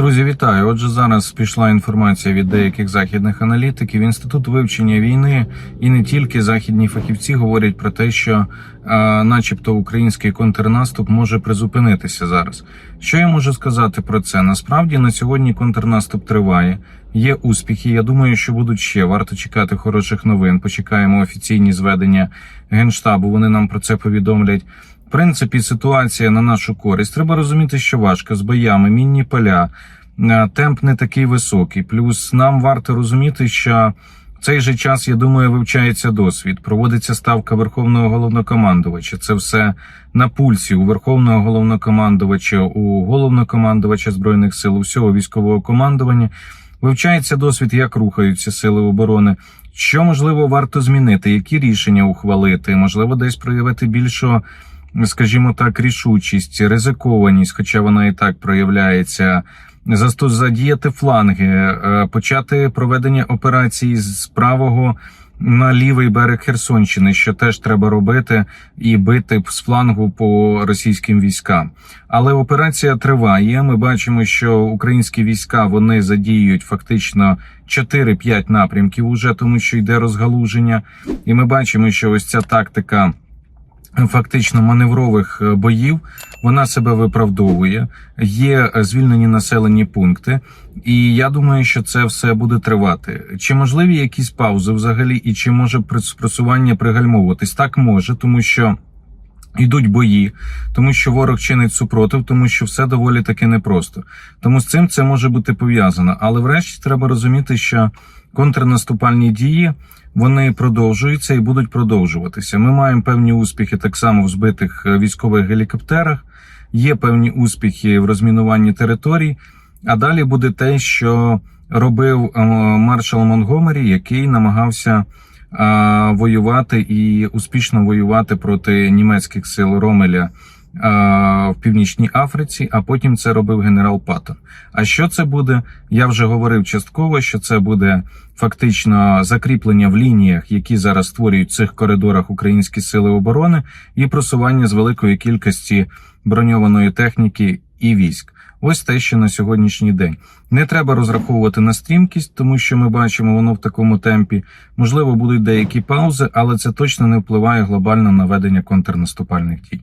Друзі, вітаю. Отже, зараз пішла інформація від деяких західних аналітиків. Інститут вивчення війни і не тільки західні фахівці говорять про те, що, е, начебто, український контрнаступ може призупинитися зараз. Що я можу сказати про це? Насправді на сьогодні контрнаступ триває. Є успіхи. Я думаю, що будуть ще. Варто чекати хороших новин. Почекаємо офіційні зведення генштабу. Вони нам про це повідомлять. Принципі, ситуація на нашу користь. Треба розуміти, що важко з боями, мінні поля, е, темп не такий високий. Плюс нам варто розуміти, що в цей же час, я думаю, вивчається досвід. Проводиться ставка Верховного головнокомандувача. Це все на пульсі у Верховного головнокомандувача, у головнокомандувача збройних сил, у всього військового командування. Вивчається досвід, як рухаються сили оборони. Що можливо варто змінити, які рішення ухвалити, можливо, десь проявити більшого скажімо так, рішучість, ризикованість, хоча вона і так проявляється. Задіяти фланги, е, почати проведення операцій з правого на лівий берег Херсонщини, що теж треба робити, і бити з флангу по російським військам. Але операція триває. Ми бачимо, що українські війська вони задіюють фактично 4-5 напрямків, уже тому що йде розгалуження, і ми бачимо, що ось ця тактика фактично маневрових е, боїв. Вона себе виправдовує. Є е, звільнені населені пункти, і я думаю, що це все буде тривати. Чи можливі якісь паузи взагалі, і чи може просування пригальмовуватись? Так може, тому що. Йдуть бої, тому що ворог чинить супротив, тому що все доволі таки непросто. Тому з цим це може бути пов'язано. Але врешті треба розуміти, що контрнаступальні дії вони продовжуються і будуть продовжуватися. Ми маємо певні успіхи так само в збитих е, військових гелікоптерах. Є певні успіхи в розмінуванні територій. А далі буде те, що робив е, маршал Монгомері, який намагався воювати і успішно воювати проти німецьких сил Ромеля в Північній Африці, а потім це робив генерал Паттон. А що це буде? Я вже говорив частково, що це буде фактично закріплення в лініях, які зараз створюють в цих коридорах українські сили оборони, і просування з великої кількості броньованої техніки і військ. Ось те, що на сьогоднішній день не треба розраховувати на стрімкість, тому що ми бачимо воно в такому темпі. Можливо, будуть деякі паузи, але це точно не впливає глобально на ведення контрнаступальних дій.